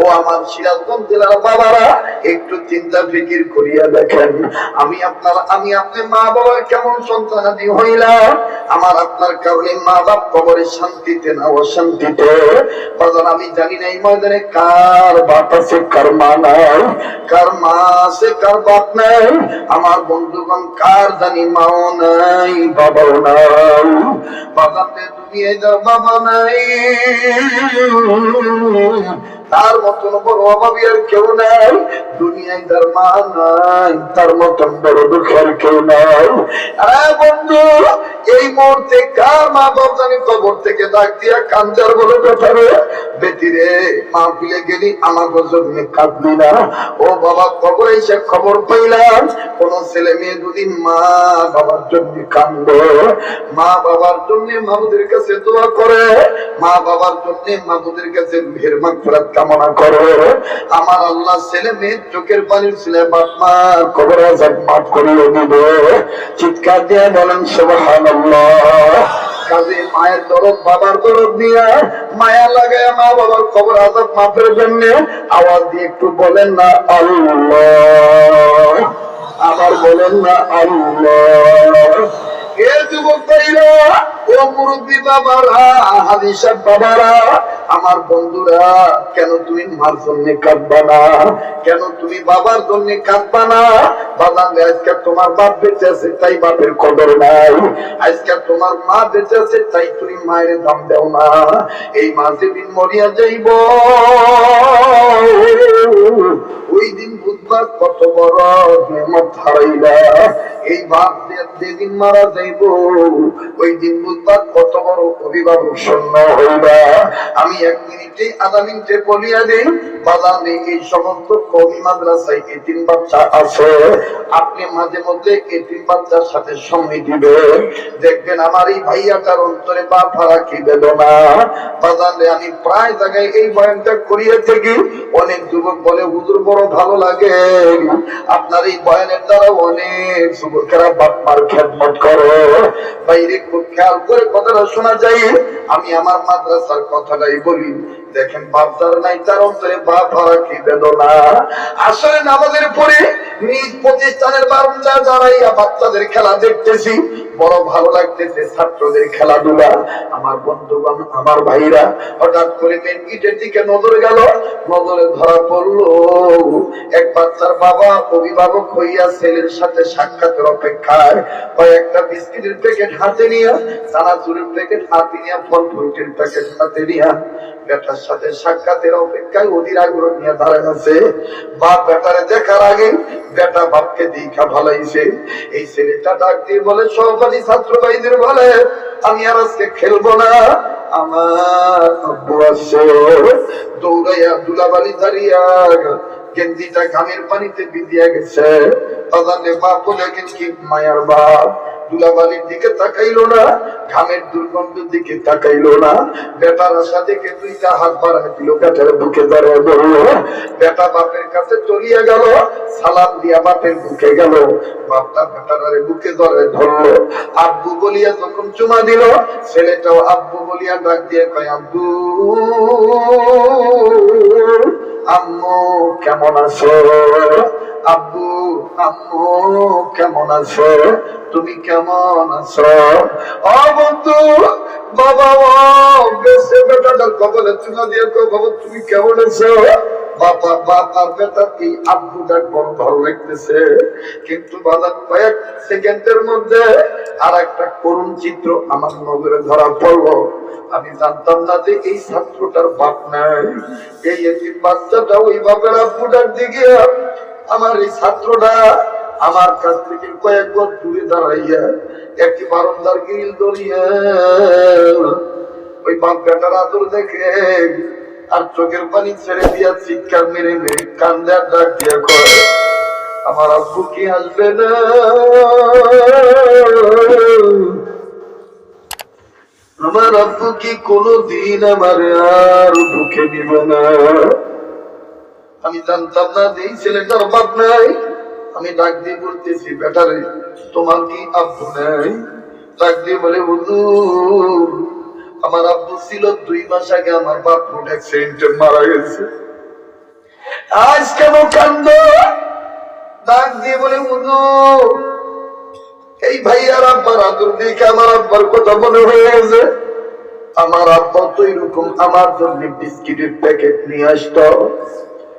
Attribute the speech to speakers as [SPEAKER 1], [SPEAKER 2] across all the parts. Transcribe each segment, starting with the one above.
[SPEAKER 1] ও আমার সিরাজগঞ্জ জেলার বাবারা, একটু চিন্তা ফিকির করিয়া দেখেন। আমি আপনার, আমি আপনি মা বাবার কেমন সন্তানাদি হইলাম? আমার আপনার কারণে মা বাপ কবরে শান্তিতে না, অশান্তিতে। বাজার, আমি জানি না এই ময়দানে কার বাপ আছে, কার মা নাই, কার মা আছে, কার বাপ নাই। আমার বন্ধুগণ কার জানি মাও নাই, বাবাও নাই। বাবাতে দুনিয়ায় যার বাবা নাই তার মতন বড় অভাবী আর কেউ নাই। দুনিয়ায় তার মা নাই, তার মতন বড় দুঃখের কেউ নাই। বন্ধু, এই মুহূর্তে কার মা বাপ জানি কবর থেকে ডাক দিয়া কাঞ্জার বলে কথা রে? বেটি রে, মা ফিলে গেলি আমার জন্য কাঁদলি না। ও বাবা, কবর এসে খবর পাইলাম, কোন ছেলে মেয়ে দুদিন মা বাবার জন্য কান্দে মা বাবার জন্য মাহুদের কাছে দোয়া করে মা বাবার জন্য মাহুদের কাছে রুহের মাগফিরাত কামনা করে। আমার আল্লাহ ছেলে মেয়ে চোখের পানির ছেলে বাপ মা কবর আজাব মাফ করিয়ে দিবে চিৎকার দিয়ে বলেন, সুবহানাল্লাহ। কাজে মায়ের দরদ, বাবার দরদ দিয়া মায়া লাগায় মা বাবার খবর আজাব মাফের জন্য। আওয়াজ দিয়ে একটু বলেন না, আল্লাহ। আবার বলেন না, আল্লাহ। এ যুবক ভাইরা আমার বন্ধুরা, কেন তুমি মার জন্য কাঁদবা না? কেন তুমি বাবার জন্য কাঁদবা না? বাবার আজকে তোমার বাপ বেঁচে আছে, তাই বাপের কদর নাই। আজকে তোমার মা বেঁচে আছে, তাই তুমি মায়ের দাম দেও না। এই মা যেদিন মরিয়া যাইব, ওই দিন বুধবার কত বড় নেমত হারাইলা। এই বাপ যেদিন মারা যাইব, ওই দিন দেখবেন আমার এই ভাইয়াটার অন্তরে বা ভাড়া কি বেদনা। বাজারে আমি প্রায় জায়গায় এই বয়ানটা করিয়ে থাকি। অনেক যুবক বলে, হুজুর, বড় ভালো লাগে। আপনার এই বয়ানের দ্বারা অনেক যুবকেরা বাপ মার খেদমত করে। বাইরে খুব খেয়াল করে কথাটা শোনা যায় আমি আমার মাদ্রাসার কথাটাই বলি। দেখেন বাপ যার নাই, তার অন্তরে বাপ হারা কি বেদনা। আসলে নামাজের পরে নিজ প্রতিষ্ঠানের বারান্দা দাঁড়াইয়া বাচ্চাদের খেলা দেখতেছি, বড় ভালো লাগতেছে ছাত্রদের খেলাধুলা। আমার বন্ধুগণ, আমার ভাইরা, হঠাৎ করে মেন গেটের দিকে নজর গেল, নজরে ধরা পড়ল, এক বাচ্চার বাবা অভিভাবক হইয়া ছেলের সাথে সাক্ষাতের অপেক্ষায় কয়েকটা বিস্কিটের প্যাকেট হাতে নিয়ে, চানাচুরের প্যাকেট হাতে নিয়ে ফল ফ্রুটের প্যাকেট হাতে নিয়ে বেটার সাথে সাক্ষাতের অপেক্ষায় অধীর আগ্রহ নিয়ে দাঁড়ায় আছে বাপ বেটারে দেখার আগে বেটা বাপকে দীক্ষা ভালাইছে। এই ছেলেটা ডাক দিয়ে বলে, সহপাঠী ছাত্র ভাইদের বলে, আমি আর আজকে খেলব না। আমার দৌড়াইয়া দুলাবালি দাঁড়িয়া ঘামের পানিতে ভিজিয়া গেছে। তাদের বাপ বলে কি মায়ার বাপ? দুলাবালির দিকে তাকাইলো না, ঘামের দুর্গন্ধের দিকে তাকাইলো না। বেটার আশা দেখে দুইটা হাত বাড়ায় দিল, বেটার বুকে দাঁড়িয়ে ধরলো বেটা বাপের কাছে চলিয়া গেল, সালাম দিয়া বাপের বুকে গেল। বাপটা বেটারে বুকে ধরে ধরলো। আব্বু বলিয়া যখন চুমা দিল, ছেলেটাও আব্বু বলিয়া ডাক দিয়ে কয়, আব্বু, আম্মু কেমন আছো? আব্বু কেমন আছো? তুমি কেমন আছো? ও বন্ধু, বাবা ও বেশে বেটাটার কবলে চুনা দিয়ে কো, বাবা, তুমি কেমন আছো? বাবা বাবার বেটা কি আব্বুটার বড় ভালো লাগতেছে। কিন্তু কয়েক সেকেন্ডের মধ্যে আর একটা করুণ চিত্র আমার নজরে ধরা পড়ল। আমি জানতাম না যে এই ছাত্রটার বাপ নাই। এই বাচ্চাটা ওই বাপের আব্বুটার দিকে আমার এই ছাত্রটা আমার কাছ থেকে কয়েক বছর দূরে দাঁড়াইয়া একটি বারন্দার গিল ধরিয়া ওই আদর দেখে আর চোখের পানি ছেড়ে দিয়া চিৎকার মেরে মেরে ডাক দিয়া করে আমার আব্বু কি আসবে না? আমার আব্বু কি কোনদিন আমার আর বুকে নিবে না? আমি জানতাম না যে এই ছেলেটার বাপ নাই। আমি ডাক দিয়ে বলতেছি, বেটারে, তোমার কি আব্বু নাই? ডাক দিয়ে বলে, হুজুর, আমার আব্বু ছিল দুই মাস আগে আমার বাপ রোড অ্যাক্সিডেন্টে মারা গেছে। আজ কেন কান্দ? ডাক দিয়ে বলে বুঝু এই ভাইয়ার আব্বার আদর দেখে আমার আব্বার কথা মনে হয়ে গেছে। আমার আব্বা তো এরকম আমার জন্য বিস্কিটের প্যাকেট নিয়ে আসতো।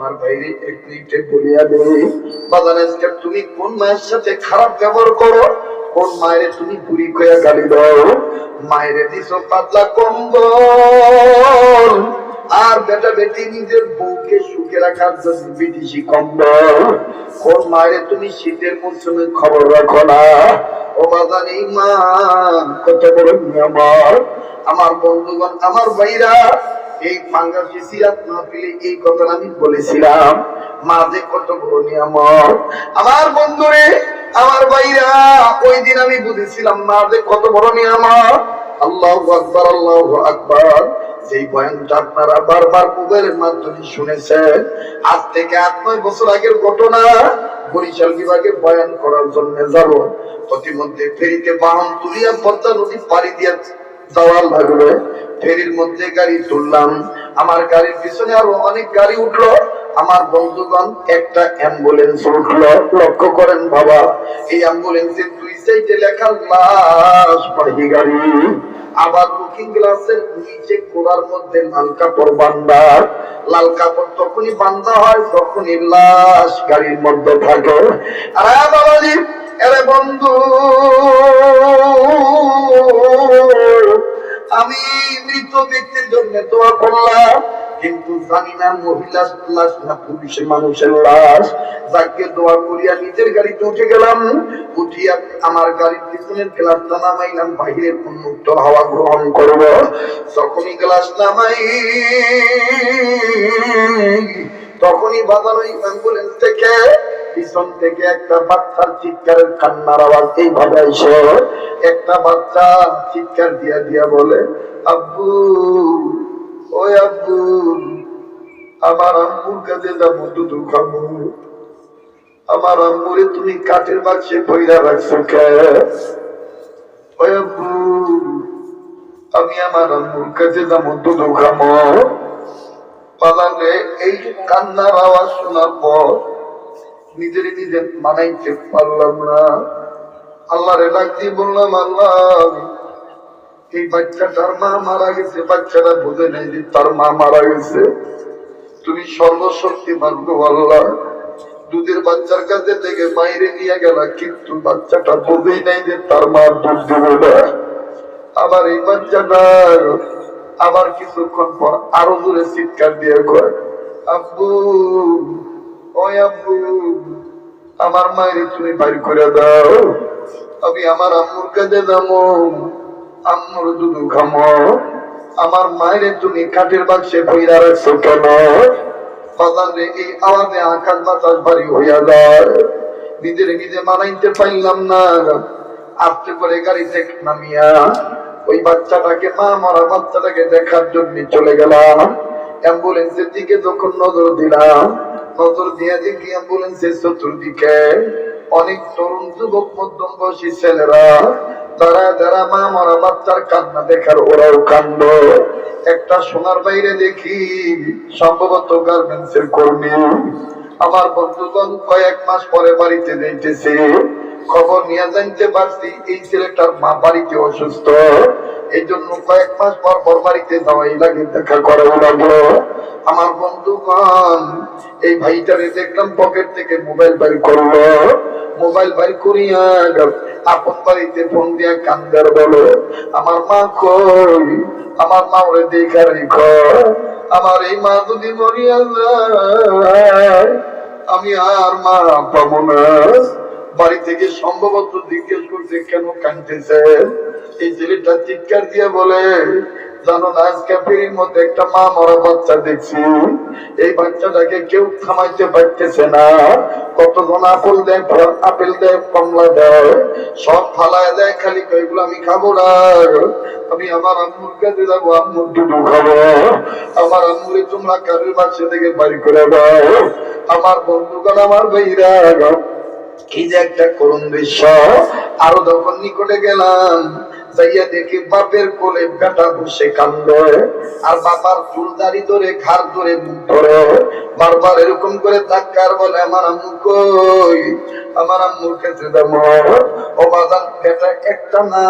[SPEAKER 1] আমার বাইরে এক মিনিটে বলিয়া দে বাজার তুমি কোন মায়ের সাথে খারাপ ব্যবহার করো? কোন মায়ের তুমি বুড়ি কয়া গালি দাও? মায়ের দিছো পাতলা কম্বল। আর বেটা বেটি নিজের বউকে সুখে রাখার জন্য বিদেশি কম্বল। কোন মায়ের তুমি শীতের মৌসুমে খবর রাখো না? ও বাজার এই মা, কত বড় নিয়ামত আমার বন্ধুগণ, আমার ভাইরা এই সিরাত এই আমি বলেছিলাম, মা যে কত বড় নিয়ামত। আমার বন্ধুরে, আমার ভাইরা ওই দিন আমি বুঝেছিলাম, মা যে কত বড় নিয়ামত। আল্লাহ আকবার আল্লাহ আকবার। বয়ানটা আপনারা বারবার মোবাইলের মাধ্যমে শুনেছেন, আজ থেকে আট, নয় বছর আগের ঘটনা, বরিশাল বিভাগে বয়ান করার জন্য যাব। প্রতিমধ্যে ফেরিতে বাহন তুলিয়া পদ্মা নদী পাড়ি দিয়ে যাওয়ার লাগল ফেরির মধ্যে গাড়ি তুললাম। আমার গাড়ির পিছনে আরও অনেক গাড়ি উঠল। আমার বন্ধুগণ, একটা অ্যাম্বুলেন্স উঠল। লক্ষ্য করেন বাবা, এই অ্যাম্বুলেন্সের দুই সাইডে লেখা লাশ বাহি গাড়ি। আবার লুকিং গ্লাসের নিচে গোড়ার মধ্যে লাল কাপড় বান্ধা লাল কাপড় তখনই বান্ধা হয়, তখনই লাশ গাড়ির মধ্যে থাকে। আরে বাবাজি করলাম কিন্তু জানি না মহিলা লাশ না পুলিশের মানুষের লাশ। যাকে দোয়া করিয়া নিজের গাড়িতে উঠে গেলাম, উঠিয়া আমার গাড়ির পিছনের নামাইলাম, বাহিরের উন্মুক্ত হাওয়া গ্রহণ করব। যখনই গ্লাস নামাই, তখনই বাজানো অ্যাম্বুলেন্স থেকে পিছন থেকে একটা বাচ্চার চিৎকারের কান্নার আওয়াজ এইভাবে এসে একটা বাচ্চা চিৎকার দিয়া দিয়া বলে, আব্বু আমার আম্মুর কাছে যাব দুধু খাব। আমার আম্মুরে তুমি কাঠের বাক্সে বইরা রাখছো ওই আব্বু, আমি আমার আম্মুর কাছে যাব দুধু খাব। বাজারে এই কান্নার আওয়াজ শোনার পর নিজের নিজে মানাইতে পারলাম না। আল্লাহরে ডাক দিয়ে বললাম, আল্লাহ এই বাচ্চাটার মা মারা গেছে বাচ্চাটা বুঝে নেই যে তার মা মারা গেছে। তুমি সর্বশক্তি আল্লাহ। দুধের বাচ্চার কাছে থেকে বাইরে নিয়ে গেল, কিন্তু বাচ্চাটা বোঝেই নাই যে তার মা দুধ দেবে না। আবার এই বাচ্চাটা আবার কিছুক্ষণ পর আরও দূরে চিৎকার দিয়ে কয়, আব্বু ওই আব্বু, আমার মায়ের তুমি বাইর করে দাও। আমি আমার আম্মুর কাছে যাব। আম্মুর দুধু খামো আমার মায়ের তুমি কাঠের বাক্সে বইরা রাখছো কেন? বাজারে এই আওয়াজে আকাশ বাতাস হইয়া যায়। নিজের নিজে মানাইতে পাইলাম না। আস্তে করে নামিয়া ওই বাচ্চাটাকে, মা বাচ্চাটাকে দেখার জন্য চলে গেলাম। অ্যাম্বুলেন্সের দিকে যখন নজর দিলাম, নজর দিয়ে দেখি অ্যাম্বুলেন্সের চতুর্দিকে অনেক তরুণ যুবক মধ্যম বয়সী ছেলেরা তারা যারা মা মরা বাচ্চার কান্না দেখার, ওরাও কান্দ। একটা সোনার বাইরে দেখি, সম্ভবত গার্মেন্টস এর কর্মী। আমার বন্ধুগণ কয়েক মাস পরে বাড়িতে যাইতেছে। খবর নিয়ে জানতে পারছি, এই ছেলেটার মা বাড়িতে অসুস্থ। এই জন্য কয়েক মাস পর পর বাড়িতে যাওয়াই লাগে, দেখা করাও লাগল। আমার বন্ধুগণ এই ভাইটারে দেখলাম পকেট থেকে মোবাইল বের করল। মোবাইল বের করিয়া আপন বাড়িতে ফোন দিয়া কান্দার বলো, আমার মা কই? আমার মা ওরে দেখা রেখ। আমার এই মা যদি মরিয়া যায়, আমি আর মা পাবো না। বাড়ি থেকে সম্ভবত জিজ্ঞেস করছে, কেন কানতেছে এই ছেলেটা চিৎকার দিয়ে বলে, জানো না, আজকে ফেরির মধ্যে একটা মা মরা বাচ্চা দেখছি। এই বাচ্চাটাকে কেউ থামাইতে পারতেছে না। কতজন আপেল দেয় আপেল দেয়, কমলা দেয়, সব ফালায় দেয়, খালি কয়েকগুলো আমি খাব না। আমি আমার আম্মুর কাছে যাব, আম্মুর দুধু খাব। আমার আম্মুরে তোমরা কারের বাচ্চা থেকে বাড়ি করে দাও। আমার বন্ধুগণ, আমার ভাইরা কি যে একটা করুণ দৃশ্য, আরও যখন নিকটে গেলাম, যাইয়া দেখি বাপের কোলে বেটা বসে কান্দে। আর বাবার ধরে, ঘাড় ধরে ধরে। বারবার এরকম করে ধাক্কার বলে, আমার আম্মু কই? আমার আম্মুর ও বেটা একটা না,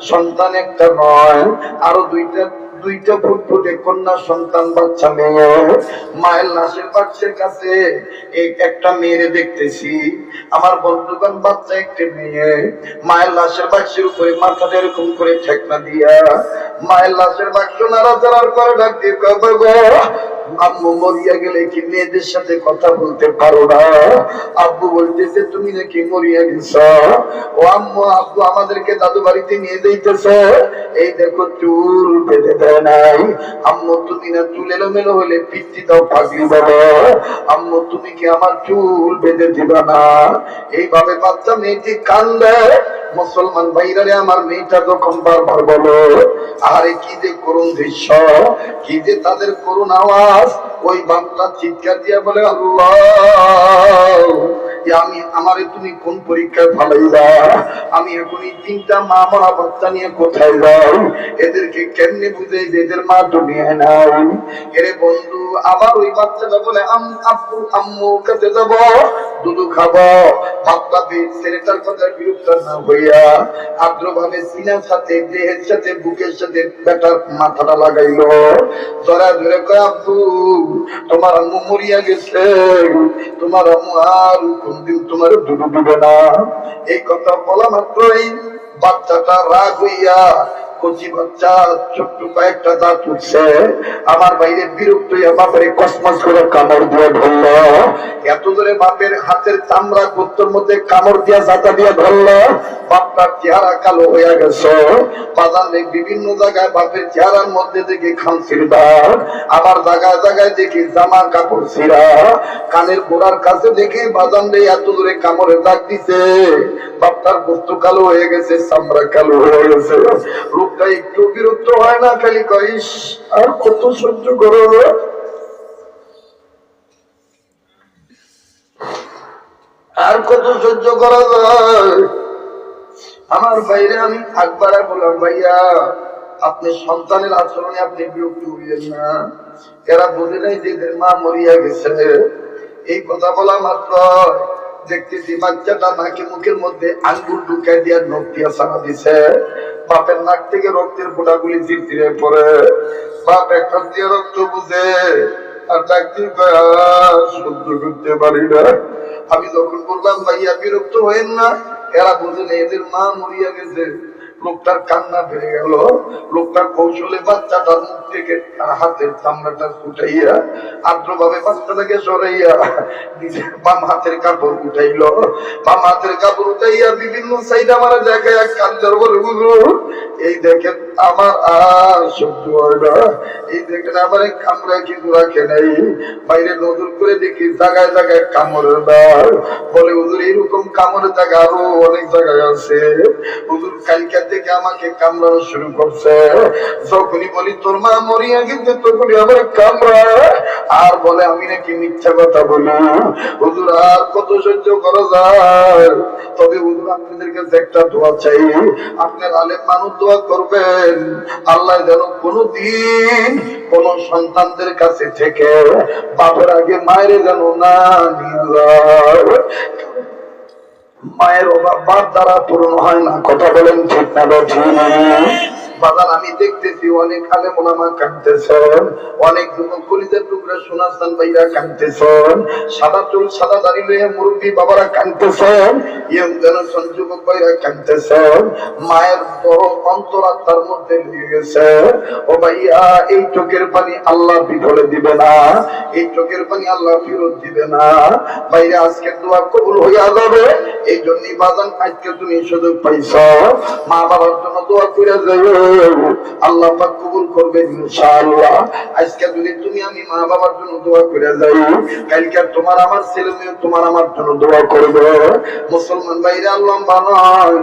[SPEAKER 1] সন্তান একটা নয়। আরও দুইটা দুইটা ফুটফুটে কন্যা সন্তান, বাচ্চা মেয়ে। মায়ের লাশের বাচ্চার কাছে একটা মেয়েরে দেখতেছি। আমার বন্ধুগণ, বাচ্চা একটা মেয়ে। মায়ের লাশের বাক্সের উপরে মাথা এরকম করে ঠেকনা দিয়া, মায়ের লাশের বাক্স নাড়াচাড়ার করে ডাক দিয়ে কয়, "বাবা, আম্মু মরিয়া গেলে কি মেয়েদের সাথে কথা বলতে পারো না? আব্বু বলতেছে তুমি নাকি মরিয়া গেছ? ও আম্মু আব্বু আমাদেরকে দাদু বাড়িতে নিয়ে যাইতেছে। এই দেখো চুল বেঁধে দেয় নাই। আম্মু তুমি না চুল এলোমেলো হলে পিচ্ছি দাও পাগলি বাবা। আম্মু তুমি কি আমার চুল বেঁধে দিবা না? এইভাবে বাচ্চা মেয়েটি কান্দে? মুসলমান ভাইরারে আমার মেয়েটা যখন বারবার বলো, আরে কি যে করুন দৃশ্য, কি যে তাদের করুন আওয়াজ। ওই বাপটা চিৎকার দিয়ে বলে, আল্লাহ এ আমি, আমারে তুমি কোন পরীক্ষায় ফালাইলা আমি এখন এই তিনটা মা মরা বাচ্চা নিয়ে কোথায় যাই? এদেরকে কেমনে বুঝে যে এদের মা দুনিয়ায় নাই? এরে বন্ধু আবার ওই বাচ্চাটা বলে আম্মু, কাছে যাব, দুধু খাব। ছেলেটার না হইয়া আদ্রভাবে সিনার সাথে, দেহের সাথে, বুকের সাথে বেটার মাথাটা লাগাইলো। তোমার আম্মু মরিয়া গেছে। তোমার আম্মু আর কোনদিন তোমার ডুবে না। এই কথা বলা মাত্রই বাচ্চাটা রাগ হইয়া আমার কামড় এত কামড় বিভিন্ন জায়গায় বাপের চেহারার মধ্যে দেখি খামসির দাগ আবার জায়গায় জায়গায় দেখি জামা কাপড় ছিঁড়া। কানের গোড়ার কাছে দেখি বাজান রে এত দূরে কামড়ের দাগ দিছে। বাপটার বস্তু কালো হয়ে গেছে, চামড়া কালো হয়ে গেছে। রূপটা একটু বিরক্ত হয় না, খালি কইস আর কত সহ্য করো আর কত সহ্য করা যায় আমার বাইরে আমি একবার বললাম, ভাইয়া, আপনি সন্তানের আচরণে আপনি বিরক্ত হইলেন না। এরা বোঝে নাই যে মা মরিয়া গেছে। এই কথা বলা মাত্র নাকি মুখের মধ্যে ঢুকাই দিয়ে নখ দিয়ে সারা দিছে। বাপের নাক থেকে রক্তের ফোঁটাগুলি জির জিরে পড়ে। বাপ একটা দিয়ে রক্ত বুঝে, আর ডাক্তি সহ্য করতে পারি না। আমি যখন বললাম, ভাইয়া, বিরক্ত হয়েন না। এরা বুঝেন এদের মা মরিয়া গেছে। লোকটার কান্না ধরে গেল। লোকটা কৌশলে বাচ্চাটার মুখ থেকে তার হাতের চামড়াটা ফুটাইয়া আদ্রভাবে বাচ্চাটাকে সরাইয়া নিজের বাম হাতের কাপড় উঠাইল বাম হাতের কাপড় উঠাইয়া বিভিন্ন সাইড আমার জায়গায় কান্দার বলে এই দেখেন আমার আর সহ্য হয় না। এই দেখেন আমার কামড়া কিছু রাখে নাই। বাইরে নজর করে দেখি জায়গায় জায়গায় কামড়ের দাগ। বলে, হুজুর, এরকম কামড়ের জায়গা আরও অনেক জায়গায় আছে। হুজুর থেকে আমাকে কামড়ানো শুরু করছে। যখনই বলি, তোর মা মরিয়া কিন্তু তখনই আমার আর বলে, আমি নাকি মিথ্যা কথা বলি হুজুর, আর কত সহ্য করা যায়? তবে হুজুর, আপনাদের কাছে একটা দোয়া চাই। আপনার আলেম মানুষ দোয়া করবেন আল্লাহ যেন কোনদিন কোন সন্তানদের কাছে থেকে বাপের আগে মায়ের যেন না মায়ের অভাব বাপ দ্বারা পূরণ হয় না, কথা বলেন ঠিক না ঠিক? বাজার আমি দেখতেছি, অনেক আলে মোলামা কাঁদতেছেন অনেক যুবক কলিদের টুকরা শোনাস্তান ভাইরা কাঁদতেছেন সাদা চুল, সাদা দাড়ি লইয়া মুরব্বী বাবারা কাঁদতেছেন, ইয়ং জেনারেশন যুবক ভাইরা কাঁদতেছেন, মায়ের বড় অন্তরাত্মার মধ্যে লেগে গেছে। ও ভাইয়া, এই চোখের পানি আল্লাহ বিফলে দিবে না, এই চোখের পানি আল্লাহ ফেরত দিবে না। ভাইরা, আজকে দোয়া কবুল হইয়া যাবে, এই জন্যই বাজান আজকে তুমি সুযোগ পাইছ। মা বাবার জন্য দোয়া করে যাবে আল্লাহ পাক কবুল করবে ইনশাআল্লাহ। আজকে যদি তুমি আমি মা বাবার জন্য দোয়া করে যাই, কালকে তোমার আমার ছেলে তোমার আমার জন্য দোয়া করবে। মুসলমান ভাইরা আল্লাহ বানান